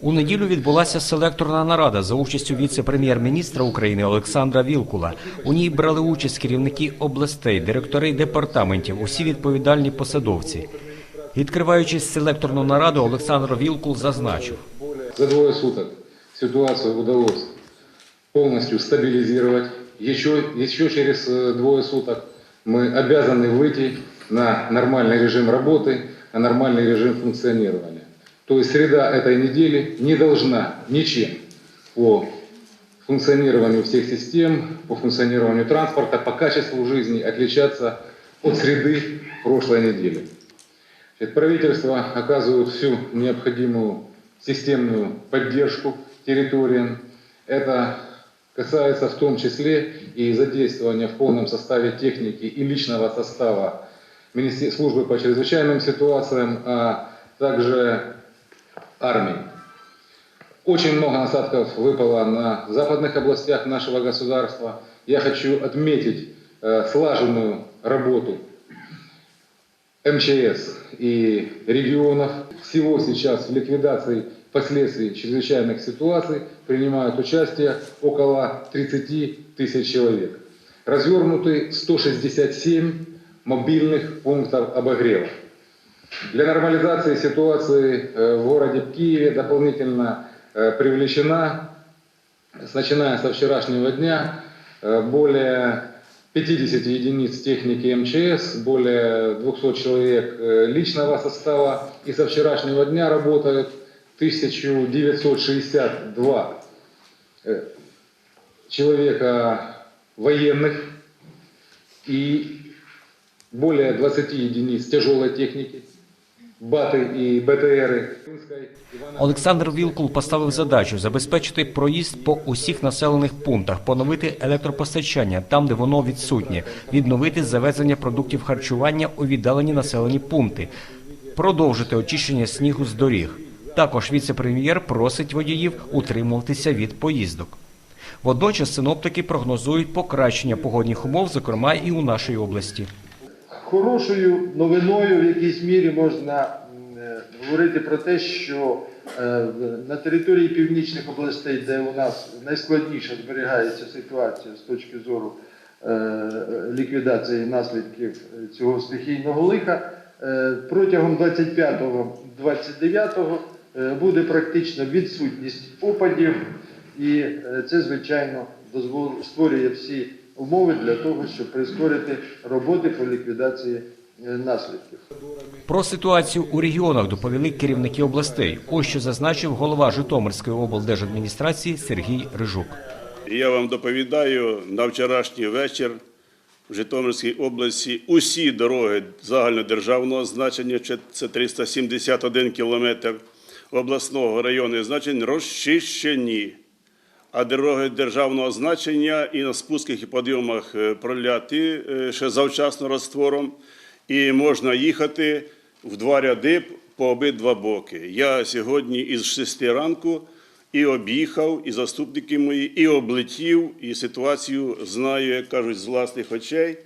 У неділю відбулася селекторна нарада за участю віце-прем'єр-міністра України Олександра Вілкула. У ній брали участь керівники областей, директори департаментів, усі відповідальні посадовці. Відкриваючи селекторну нараду, Олександр Вілкул зазначив. За двое суток ситуацию удалось полностью стабилизировать. Еще, еще через э, двое суток мы обязаны выйти на нормальный режим работы, на нормальный режим функционирования. То есть среда этой недели не должна ничем по функционированию всех систем, по функционированию транспорта, по качеству жизни отличаться от среды прошлой недели. Значит, Правительство оказывает всю необходимую системную поддержку территориям. Это касается в том числе и задействования в полном составе техники и личного состава службы по чрезвычайным ситуациям, а также армии. Очень много осадков выпало на западных областях нашего государства. Я хочу отметить э, слаженную работу МЧС и регионов. Всего сейчас в ликвидации последствий чрезвычайных ситуаций принимают участие около 30 тысяч человек. Развернуты 167 мобильных пунктов обогрева. Для нормализации ситуации э, в городе Киеве дополнительно э, привлечена, начиная со вчерашнего дня, э, более 50 единиц техники МЧС, более 200 человек личного состава. И со вчерашнего дня работают 1962 э, человека военных и более 20 единиц тяжелой техники, БАТы и БТРы. Олександр Вілкул поставив задачу забезпечити проїзд по усіх населених пунктах, поновити електропостачання там, де воно відсутнє, відновити завезення продуктів харчування у віддалені населені пункти, продовжити очищення снігу з доріг. Також віце-прем'єр просить водіїв утримуватися від поїздок. Водночас синоптики прогнозують покращення погодних умов, зокрема і у нашій області. Хорошою новиною в якійсь мірі можна е, говорити про те, що е, на території північних областей, де у нас найскладніше зберігається ситуація з точки зору е, ліквідації наслідків цього стихійного лиха, протягом 25-29 е, буде практично відсутність опадів, і це, звичайно, дозвол- створює всі умови для того, щоб прискорити роботи по ліквідації е, наслідків. Про ситуацію у регіонах доповіли керівники областей. Ось що зазначив голова Житомирської облдержадміністрації Сергій Рижук. Я вам доповідаю на вчорашній вечір в Житомирській області усі дороги загальнодержавного значення, це- це 371 кілометр обласного районного значення, розчищені. А дороги державного значення і на спусках і подйомах е, проляті е, ще завчасно розтвором, і можна їхати в два ряди по обидва боки. Я сьогодні із 6 ранку і об'їхав, і заступники мої, і облетів, і ситуацію знаю, як кажуть, з власних очей.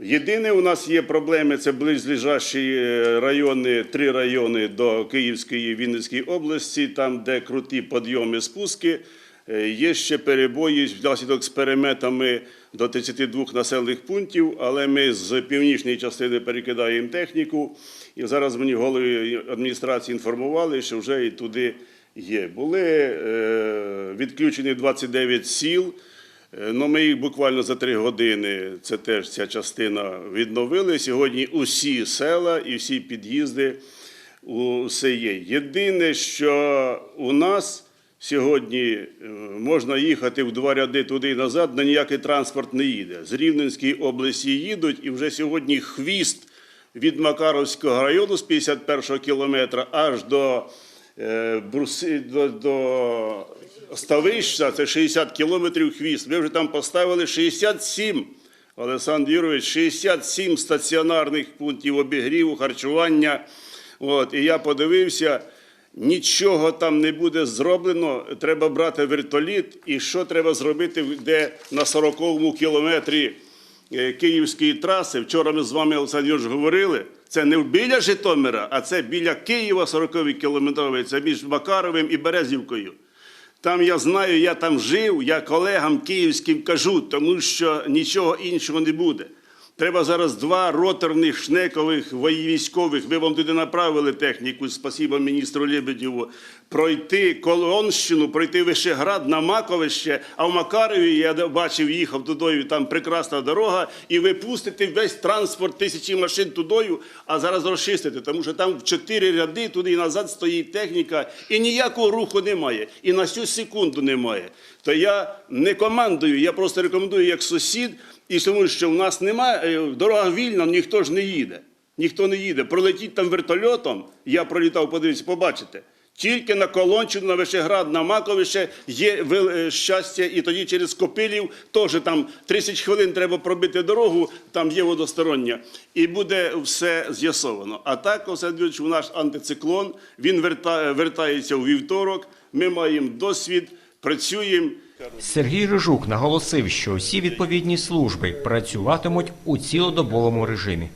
Єдине, у нас є проблеми, це близлежащі е, райони, три райони до Київської і Вінницької області, там, де круті підйоми, спуски. Е, Є ще перебої внаслідок з переметами до 32 населених пунктів, але ми з північної частини перекидаємо техніку. І зараз мені голови адміністрації інформували, що вже і туди є. Були е, відключені 29 сіл. Е, Ну, ми їх буквально за три години, це теж ця частина відновили. Сьогодні усі села і всі під'їзди усе є. Єдине, що у нас сьогодні е, можна їхати в два ряди туди і назад, на ніякий транспорт не їде. З Рівненської області їдуть, і вже сьогодні хвіст від Макаровського району з 51-го кілометра аж до, е, Бруси, до, до Ставища, це 60 кілометрів хвіст. Ми вже там поставили 67, Олександр Юрович, 67 стаціонарних пунктів обігріву, харчування. От, і я подивився, нічого там не буде зроблено. Треба брати вертоліт. І що треба зробити, де на 40-му кілометрі е, Київської траси. Вчора ми з вами, Олександр Юрійович, говорили. Це не біля Житомира, а це біля Києва 40 кілометровий, це між Макаровим і Березівкою. Там я знаю, я там жив, я колегам київським кажу, тому що нічого іншого не буде. Треба зараз два роторних шнекових військових. Ви вам туди направили техніку, спасіба міністру Лебедєву, пройти Колонщину, пройти Вишеград на Маковище, а в Макарові я бачив, їхав тудою, там прекрасна дорога, і ви пустите весь транспорт тисячі машин тудою, а зараз розчистите, тому що там в чотири ряди туди і назад стоїть техніка, і ніякого руху немає, і на цю секунду немає. То я не командую, я просто рекомендую як сусід, і тому що в нас немає, дорога вільна, ніхто ж не їде. Ніхто не їде. Пролетіть там вертольотом, я пролітав, подивіться, побачите. Тільки на Колончину, на Вишеград, на Маковище є е, щастя, і тоді через Копилів теж там 30 хвилин треба пробити дорогу, там є водостороння, і буде все з'ясовано. А так, Олександр у наш антициклон, він верта- вертається у вівторок, ми маємо досвід, працюємо. Сергій Рижук наголосив, що всі відповідні служби працюватимуть у цілодобовому режимі.